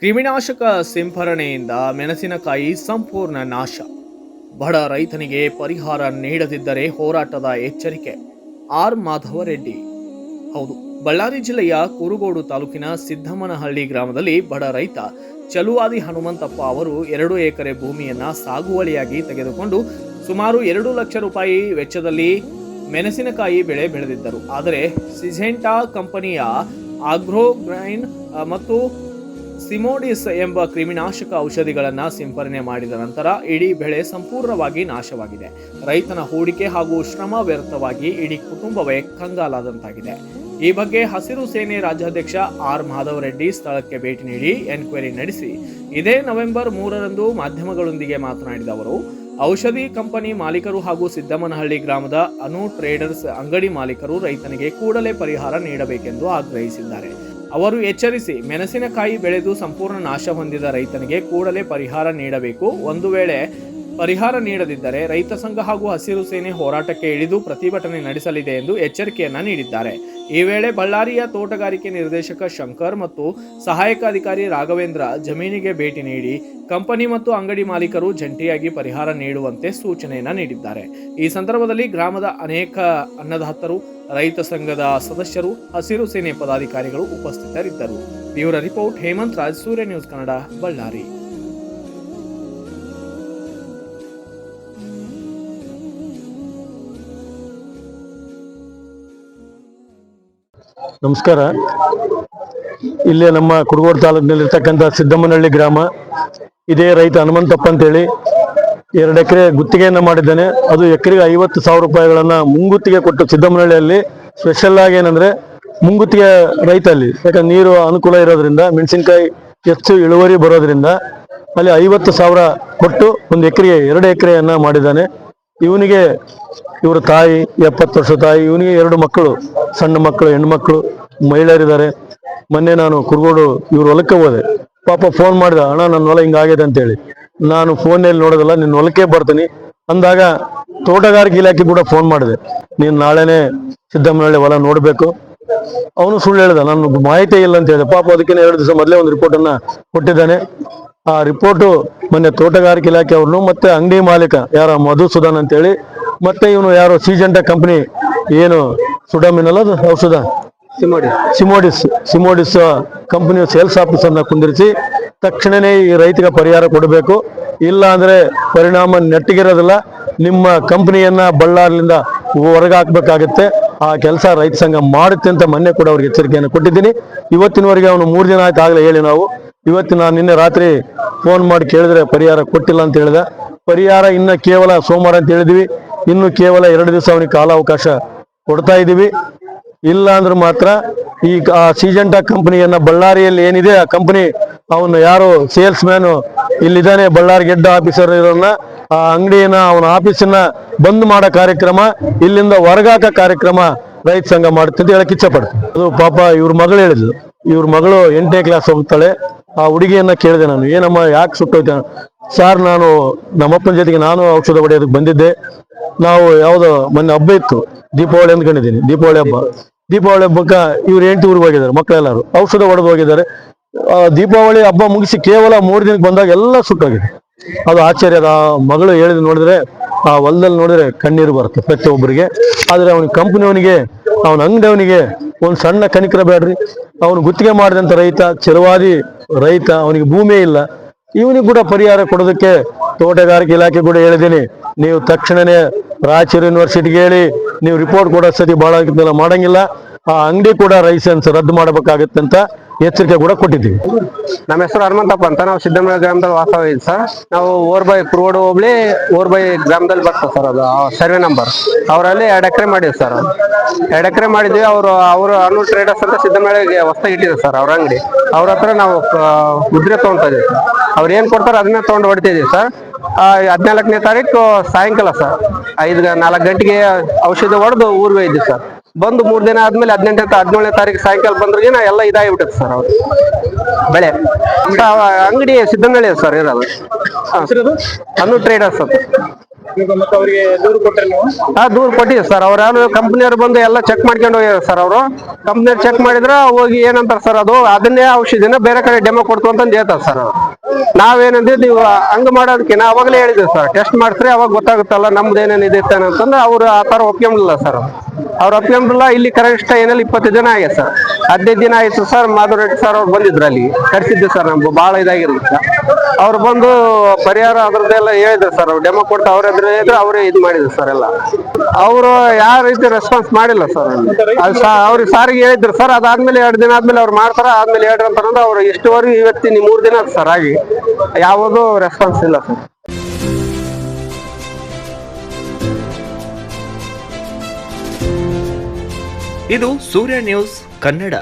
ಕ್ರಿಮಿನಾಶಕ ಸಿಂಪರಣೆಯಿಂದ ಮೆಣಸಿನಕಾಯಿ ಸಂಪೂರ್ಣ ನಾಶ. ಬಡ ರೈತನಿಗೆ ಪರಿಹಾರ ನೀಡದಿದ್ದರೆ ಹೋರಾಟದ ಎಚ್ಚರಿಕೆ. ಆರ್ ಮಾಧವ ರೆಡ್ಡಿ. ಹೌದು, ಬಳ್ಳಾರಿ ಜಿಲ್ಲೆಯ ಕುರುಗೋಡು ತಾಲೂಕಿನ ಸಿದ್ದಮ್ಮನಹಳ್ಳಿ ಗ್ರಾಮದಲ್ಲಿ ಬಡ ರೈತ ಚಲುವಾದಿ ಹನುಮಂತಪ್ಪ ಅವರು ಎರಡು ಎಕರೆ ಭೂಮಿಯನ್ನ ಸಾಗುವಳಿಯಾಗಿ ತೆಗೆದುಕೊಂಡು ಸುಮಾರು ಎರಡು ಲಕ್ಷ ರೂಪಾಯಿ ವೆಚ್ಚದಲ್ಲಿ ಮೆಣಸಿನಕಾಯಿ ಬೆಳೆ ಬೆಳೆದಿದ್ದರು. ಆದರೆ ಸಿಜೆಂಟಾ ಕಂಪನಿಯ ಆಗ್ರೋಗ್ರೈನ್ ಗ್ರೈನ್ ಮತ್ತು ಸಿಮೋಡಿಸ್ ಎಂಬ ಕ್ರಿಮಿನಾಶಕ ಔಷಧಿಗಳನ್ನು ಸಿಂಪರಣೆ ಮಾಡಿದ ನಂತರ ಇಡೀ ಬೆಳೆ ಸಂಪೂರ್ಣವಾಗಿ ನಾಶವಾಗಿದೆ. ರೈತನ ಹೂಡಿಕೆ ಹಾಗೂ ಶ್ರಮ ವ್ಯರ್ಥವಾಗಿ ಇಡೀ ಕುಟುಂಬವೇ ಕಂಗಾಲಾದಂತಾಗಿದೆ. ಈ ಬಗ್ಗೆ ಹಸಿರು ಸೇನೆ ರಾಜ್ಯಾಧ್ಯಕ್ಷ ಆರ್ ಮಾಧವ ರೆಡ್ಡಿ ಸ್ಥಳಕ್ಕೆ ಭೇಟಿ ನೀಡಿ ಎನ್ಕ್ವೈರಿ ನಡೆಸಿ. ಇದೇ ನವೆಂಬರ್ ಮೂರರಂದು ಮಾಧ್ಯಮಗಳೊಂದಿಗೆ ಮಾತನಾಡಿದ ಅವರು, ಔಷಧಿ ಕಂಪನಿ ಮಾಲೀಕರು ಹಾಗೂ ಸಿದ್ದಮ್ಮನಹಳ್ಳಿ ಗ್ರಾಮದ ಅನು ಟ್ರೇಡರ್ಸ್ ಅಂಗಡಿ ಮಾಲೀಕರು ರೈತನಿಗೆ ಕೂಡಲೇ ಪರಿಹಾರ ನೀಡಬೇಕೆಂದು ಆಗ್ರಹಿಸಿದ್ದಾರೆ. ಅವರು ಎಚ್ಚರಿಸಿ ಮೆಣಸಿನಕಾಯಿ ಬೆಳೆದು ಸಂಪೂರ್ಣ ನಾಶ ಹೊಂದಿದ ರೈತನಿಗೆ ಕೂಡಲೇ ಪರಿಹಾರ ನೀಡಬೇಕು. ಒಂದು ವೇಳೆ ಪರಿಹಾರ ನೀಡದಿದ್ದರೆ ರೈತ ಸಂಘ ಹಾಗೂ ಹಸಿರು ಸೇನೆ ಹೋರಾಟಕ್ಕೆ ಇಳಿದು ಪ್ರತಿಭಟನೆ ನಡೆಸಲಿದೆ ಎಂದು ಎಚ್ಚರಿಕೆಯನ್ನ ನೀಡಿದ್ದಾರೆ. ಈ ವೇಳೆ ಬಳ್ಳಾರಿಯ ತೋಟಗಾರಿಕೆ ನಿರ್ದೇಶಕ ಶಂಕರ್ ಮತ್ತು ಸಹಾಯಕ ಅಧಿಕಾರಿ ರಾಘವೇಂದ್ರ ಜಮೀನಿಗೆ ಭೇಟಿ ನೀಡಿ ಕಂಪನಿ ಮತ್ತು ಅಂಗಡಿ ಮಾಲೀಕರು ಜಂಟಿಯಾಗಿ ಪರಿಹಾರ ನೀಡುವಂತೆ ಸೂಚನೆಯನ್ನ ನೀಡಿದ್ದಾರೆ. ಈ ಸಂದರ್ಭದಲ್ಲಿ ಗ್ರಾಮದ ಅನೇಕ ಅನ್ನದಾತರು, ರೈತ ಸಂಘದ ಸದಸ್ಯರು, ಹಸಿರು ಸೇನೆ ಪದಾಧಿಕಾರಿಗಳು ಉಪಸ್ಥಿತರಿದ್ದರು. Bureau report Hemanth Raj, Surya news Kannada, Ballari. ನಮಸ್ಕಾರ. ಇಲ್ಲಿ ನಮ್ಮ ಕುಡಗೋಡು ತಾಲೂಕಿನಲ್ಲಿರ್ತಕ್ಕಂಥ ಸಿದ್ದಮ್ಮನಹಳ್ಳಿ ಗ್ರಾಮ. ಇದೇ ರೈತ ಹನುಮಂತಪ್ಪ ಅಂತೇಳಿ. ಎರಡು ಎಕರೆ ಗುತ್ತಿಗೆಯನ್ನು ಮಾಡಿದ್ದಾನೆ. ಅದು ಎಕರೆಗೆ ಐವತ್ತು ಸಾವಿರ ರೂಪಾಯಿಗಳನ್ನ ಮುಂಗುತ್ತಿಗೆ ಕೊಟ್ಟು ಸಿದ್ದಮ್ಮನಹಳ್ಳಿಯಲ್ಲಿ ಸ್ಪೆಷಲ್ ಆಗಿ ಏನಂದ್ರೆ ಮುಂಗುತ್ತಿಗೆ ರೈತ ಅಲ್ಲಿ ಯಾಕಂದ್ರೆ ನೀರು ಅನುಕೂಲ ಇರೋದ್ರಿಂದ, ಮೆಣಸಿನಕಾಯಿ ಹೆಚ್ಚು ಇಳುವರಿ ಬರೋದ್ರಿಂದ ಅಲ್ಲಿ ಐವತ್ತು ಸಾವಿರ ಕೊಟ್ಟು ಒಂದು ಎಕರೆಗೆ ಎರಡು ಎಕರೆಯನ್ನ ಮಾಡಿದ್ದಾನೆ. ಇವನಿಗೆ ಇವ್ರ ತಾಯಿ, ಎಪ್ಪತ್ತು ವರ್ಷ ತಾಯಿ, ಇವನಿಗೆ ಎರಡು ಮಕ್ಕಳು, ಸಣ್ಣ ಮಕ್ಕಳು, ಹೆಣ್ಣು ಮಕ್ಕಳು, ಮಹಿಳೆಯರಿದ್ದಾರೆ. ಮೊನ್ನೆ ನಾನು ಕುರುಗೋಡು ಇವ್ರ ಹೊಲಕ್ಕೆ ಹೋದೆ. ಪಾಪ ಫೋನ್ ಮಾಡಿದ, ಅಣ್ಣ, ನನ್ನ ಹೊಲ ಹಿಂಗಾಗಿದೆ ಅಂತೇಳಿ. ನಾನು ಫೋನಲ್ಲಿ ನೋಡೋದಲ್ಲ, ನಿನ್ನ ಹೊಲಕ್ಕೆ ಬರ್ತೀನಿ. ಅಂದಾಗ ತೋಟಗಾರಿಕೆ ಇಲಾಖೆ ಕೂಡ ಫೋನ್ ಮಾಡಿದೆ. ನೀನು ನಾಳೆನೆ ಸಿದ್ದಮ್ಮನಹಳ್ಳಿ ಹೊಲ ನೋಡಬೇಕು. ಅವನು ಸುಳ್ಳು ಹೇಳ್ದ, ನಾನು ಮಾಹಿತಿ ಇಲ್ಲ ಅಂತ ಹೇಳಿದೆ. ಪಾಪ ಅದಕ್ಕೆ ಎರಡು ದಿವಸ ಮೊದಲೇ ಒಂದು ರಿಪೋರ್ಟ್ ಅನ್ನ ಕೊಟ್ಟಿದ್ದಾನೆ. ಆ ರಿಪೋರ್ಟು ಮೊನ್ನೆ ತೋಟಗಾರಿಕೆ ಇಲಾಖೆ ಅವ್ರನ್ನು ಮತ್ತೆ ಅಂಗಡಿ ಮಾಲೀಕ ಯಾರ ಮಧುಸೂದನ್ ಅಂತೇಳಿ ಮತ್ತೆ ಇವನು ಯಾರು ಸೀಜೆಂಟ ಕಂಪನಿ ಏನು ಸುಡಮಿನಲ್ಲ ಅದು ಔಷಧ? ಸಿಮೋಡಿಸ್ ಸಿಮೋಡಿಸ್ ಕಂಪನಿಯ ಸೇಲ್ಸ್ ಆಫೀಸರ್ನ ಕುಂದಿರಿಸಿ ತಕ್ಷಣನೇ ಈ ರೈತಗೆ ಪರಿಹಾರ ಕೊಡಬೇಕು. ಇಲ್ಲ ಅಂದ್ರೆ ಪರಿಣಾಮ ನೆಟ್ಟಿಗಿರೋದಿಲ್ಲ. ನಿಮ್ಮ ಕಂಪನಿಯನ್ನ ಬಳ್ಳಾರಿಂದ ಹೊರಗೆ ಹಾಕ್ಬೇಕಾಗತ್ತೆ ಆ ಕೆಲಸ ರೈತ ಸಂಘ ಮಾಡುತ್ತೆ ಅಂತ ಮೊನ್ನೆ ಕೂಡ ಅವ್ರಿಗೆ ಎಚ್ಚರಿಕೆಯನ್ನು ಕೊಟ್ಟಿದ್ದೀನಿ. ಇವತ್ತಿನವರೆಗೆ ಅವನು ಮೂರು ದಿನ ಆಯ್ತು ಆಗಲೇ ಹೇಳಿ ನಾವು. ಇವತ್ತು ನಾನು ನಿನ್ನೆ ರಾತ್ರಿ ಫೋನ್ ಮಾಡಿ ಕೇಳಿದ್ರೆ ಪರಿಹಾರ ಕೊಟ್ಟಿಲ್ಲ ಅಂತ ಹೇಳಿದ. ಪರಿಹಾರ ಇನ್ನ ಕೇವಲ ಸೋಮವಾರ ಅಂತ ಹೇಳಿದ್ವಿ. ಇನ್ನು ಕೇವಲ ಎರಡು ದಿವಸ ಅವನಿಗೆ ಕಾಲಾವಕಾಶ ಕೊಡ್ತಾ ಇದ್ದೀವಿ. ಇಲ್ಲ ಅಂದ್ರೆ ಮಾತ್ರ ಈ ಸೀಜೆಂಟಾ ಕಂಪನಿಯನ್ನ ಬಳ್ಳಾರಿಯಲ್ಲಿ ಏನಿದೆ, ಆ ಕಂಪನಿ, ಅವನು ಯಾರು ಸೇಲ್ಸ್ ಮ್ಯಾನು ಇಲ್ಲಿದ್ದಾನೆ, ಬಳ್ಳಾರಿ ಗೆಡ್ಡ ಆಫೀಸರ್ ಇರೋನ್ನ ಆ ಅಂಗಡಿಯನ್ನ, ಅವನ ಆಫೀಸನ್ನ ಬಂದ್ ಮಾಡೋ ಕಾರ್ಯಕ್ರಮ, ಇಲ್ಲಿಂದ ಹೊರಗಾಕ ಕಾರ್ಯಕ್ರಮ ರೈತ ಸಂಘ ಮಾಡುತ್ತೆ ಅಂತ ಹೇಳಕ್ ಇಚ್ಛೆ ಅದು ಪಾಪ ಇವ್ರ ಮಗಳು ಹೇಳಿದ್ಲು. ಇವ್ರ ಮಗಳು ಎಂಟನೇ ಕ್ಲಾಸ್ ಹೋಗ್ತಾಳೆ ಆ ಹುಡುಗಿಯನ್ನ ಕೇಳಿದೆ ನಾನು. ಏನಮ್ಮ, ಯಾಕೆ ಸುಟ್ಟೋಯ್ತ? ಸರ್ ನಾನು ನಮ್ಮಪ್ಪನ ಜೊತೆಗೆ ನಾನು ಔಷಧ ಹೊಡೆಯೋದಕ್ಕೆ ಬಂದಿದ್ದೆ. ನಾವು ಯಾವ್ದೋ ಮೊನ್ನೆ ಹಬ್ಬ ಇತ್ತು. ದೀಪಾವಳಿ ಅಂದ್ಕೊಂಡಿದ್ದೀನಿ ದೀಪಾವಳಿ ಹಬ್ಬ. ದೀಪಾವಳಿ ಹಬ್ಬಕ್ಕ ಇವ್ರು ಎಂಟು ಊರಿಗೆ ಹೋಗಿದ್ದಾರೆ, ಮಕ್ಕಳೆಲ್ಲರೂ. ಔಷಧ ಹೊಡೆದು ಹೋಗಿದ್ದಾರೆ. ದೀಪಾವಳಿ ಹಬ್ಬ ಮುಗಿಸಿ ಕೇವಲ ಮೂರು ದಿನಕ್ಕೆ ಬಂದಾಗ ಎಲ್ಲ ಸುಟ್ಟೋಗಿದೆ ಅದು ಆಶ್ಚರ್ಯ ಆ ಮಗಳು ಹೇಳಿದ್ ನೋಡಿದ್ರೆ, ಆ ಹೊಲದಲ್ಲಿ ನೋಡಿದ್ರೆ ಕಣ್ಣೀರು ಬರುತ್ತೆ ಪ್ರತಿಯೊಬ್ಬರಿಗೆ. ಆದ್ರೆ ಅವನ ಕಂಪನಿಯವನಿಗೆ, ಅವನ ಅಂಗಡಿಯವನಿಗೆ ಒಂದು ಸಣ್ಣ ಕನಿಕರ ಬೇಡ್ರಿ. ಅವನು ಗುತ್ತಿಗೆ ಮಾಡಿದಂತ ರೈತ ಚಿರವಾದಿ ರೈತ, ಅವನಿಗೆ ಭೂಮಿ ಇಲ್ಲ. ಇವನಿಗೆ ಕೂಡ ಪರಿಹಾರ ಕೊಡೋದಕ್ಕೆ ತೋಟಗಾರಿಕೆ ಇಲಾಖೆ ಕೂಡ ಹೇಳಿದ್ದೀನಿ. ನೀವು ತಕ್ಷಣನೇ ರಾಯಚೂರು ಯೂನಿವರ್ಸಿಟಿಗೆ ಹೇಳಿ, ನೀವು ರಿಪೋರ್ಟ್ ಕೊಡೋ ಸತಿ ಬಹಳ ಮಾಡಂಗಿಲ್ಲ. ಆ, ಅಂಗಡಿ ಕೂಡ ಲೈಸೆನ್ಸ್ ರದ್ದು ಮಾಡಬೇಕಾಗುತ್ತೆ ಅಂತ ಎಚ್ಚರಿಕೆ ಕೂಡ ಕೊಟ್ಟಿದ್ದೀವಿ. ನಮ್ಮ ಹೆಸರು ಹನುಮಂತಪ್ಪ ಅಂತ. ನಾವು ಸಿದ್ದಮೂಲ ಗ್ರಾಮದಲ್ಲಿ ವಾಸವಿದ್ದೀವಿ ಸರ್. ನಾವು ಓರ್ಬೈ ಕುರುಗೋಡು ಹೋಗ್ಲಿ ಓರ್ಬೈ ಗ್ರಾಮದಲ್ಲಿ ಬರ್ತದೆ ಸರ್ ಅದು ಸರ್ವೆ ನಂಬರ್. ಅವರಲ್ಲಿ ಎರಡು ಎಕರೆ ಮಾಡಿದ್ವಿ ಸರ್. ಎರಡು ಎಕರೆ ಮಾಡಿದ್ವಿ, ಅವರು ಅವರು ಅನು ಟ್ರೇಡರ್ಸ್ ಅಂತ ಸಿದ್ದಮೂಳಿಗೆ ಹೊಸ್ತಾಗಿ ಇಟ್ಟಿದ್ರು ಸರ್ ಅವ್ರ ಅಂಗಡಿ. ಅವ್ರ ಹತ್ರ ನಾವು ಮುದ್ರೆ ತೊಗೊಂತಾ ಇದೀವಿ. ಸರ್ ಅವ್ರು ಏನು ಕೊಡ್ತಾರೆ ಅದನ್ನೇ ತೊಗೊಂಡು ಹೊಡಿತಿದ್ದೀವಿ ಸರ್. ಹದಿನಾಲ್ಕನೇ ತಾರೀಕು ಸಾಯಂಕಾಲ ಸರ್. ಐದು ನಾಲ್ಕು ಗಂಟೆಗೆ ಔಷಧಿ ಹೊಡೆದು ಊರಿಗೆ ಇದ್ದೀವಿ ಸರ್. ಬಂದು ಮೂರ್ ದಿನ ಆದ್ಮೇಲೆ ಹದಿನೆಂಟನೇ ಹದಿನೇಳನೇ ತಾರೀಕು ಸಾಯಂಕಾಲ ಏನ ಎಲ್ಲ ಇದಾಗಿಬಿಟ್ಟದೆ ಸರ್ ಅವ್ರು. ಬೆಳೆ. ಅಂಗಡಿ ಸಿದ್ದನಹಳ್ಳಿ ಸರ್ ಇರೋದು. ಅನ್ನು ಅನು ಟ್ರೇಡರ್ಸ್ ಅಂತ ಹಾ ದೂರ ಕೊಟ್ಟಿವಿ ಸರ್ ಅವ್ರ ಯಾರು ಕಂಪ್ನಿಯವ್ರು ಬಂದು ಎಲ್ಲ ಚೆಕ್ ಮಾಡ್ಕೊಂಡು ಹೋಗ್ಯಾರ ಸರ್ ಅವರು. ಕಂಪ್ನಿಯವ್ರು ಚೆಕ್ ಮಾಡಿದ್ರ ಹೋಗಿ ಏನಂತಾರ ಸರ್ ಅದು. ಅದನ್ನೇ ಔಷಧಿನ ಬೇರೆ ಕಡೆ ಡೆಮೋ ಕೊಡ್ತು ಅಂತಂದು ಹೇಳ್ತಾರೆ ಸರ್ ಅವ್ರು. ನಾವೇನಂದ್ರೆ ನೀವು ಹಂಗ ಮಾಡೋದಕ್ಕೆ ನಾ ಅವಾಗಲೇ ಹೇಳಿದ್ವಿ ಸರ್ ಟೆಸ್ಟ್ ಮಾಡಿಸ್ರಿ ಅವಾಗ ಗೊತ್ತಾಗುತ್ತಲ್ಲ ನಮ್ದು ಏನೇನಿದೆ ಅಂತಂದ್ರೆ ಅವ್ರು ಆ ತರ ಒಪ್ಕೊಂಡಿಲ್ಲ ಸರ್. ಅವ್ರು ಒಪ್ಕೊಂಡಿಲ್ಲ ಇಲ್ಲಿ ಕರೆಕ್ಟ್ ಏನಲ್ಲಿ ಇಪ್ಪತ್ತು ದಿನ ಆಗಿದೆ ಸರ್. ಹದಿನೈದು ದಿನ ಆಯ್ತು ಸರ್, ಮಾಧುರ್ ರೆಡ್ಡಿ ಸರ್ ಅವ್ರು ಬಂದಿದ್ರು ಅಲ್ಲಿ, ಕರೆಸಿದ್ದೆ ಸರ್ ನಮ್ಗೆ ಬಹಳ ಇದಾಗಿರುತ್ತೆ. ಅವ್ರು ಬಂದು ಪರಿಹಾರ ಅದ್ರದ್ದೆಲ್ಲ ಹೇಳಿದ್ರು ಸರ್, ಅವ್ರು ಡೆಮೋ ಕೊಟ್ಟು ಅವ್ರ ಎದುರು ಹೇಳಿದ್ರು, ಅವರೇ ಇದು ಮಾಡಿದ್ರು ಸರ್ ಎಲ್ಲ. ಅವರು ಯಾವ ರೀತಿ ರೆಸ್ಪಾನ್ಸ್ ಮಾಡಿಲ್ಲ ಸರ್ ಅದು ಅವ್ರಿಗೆ ಸಾರಿಗೆ ಹೇಳಿದ್ರು ಸರ್, ಅದಾದ್ಮೇಲೆ ಎರಡು ದಿನ ಆದ್ಮೇಲೆ ಅವ್ರು ಮಾಡ್ತಾರ, ಆದ್ಮೇಲೆ ಹೇಳ್ರಿ ಅಂತಂದ್ರೆ ಅವ್ರು ಇಷ್ಟುವರೆಗೂ ಇವತ್ತಿನ ಮೂರು ದಿನ ಸರ್, ಆಗಿ. ಯಾವುದೂ ರೆಸ್ಪಾನ್ಸ್ ಇಲ್ಲ ಸರ್. ಇದು ಸೂರ್ಯ ನ್ಯೂಸ್ ಕನ್ನಡ.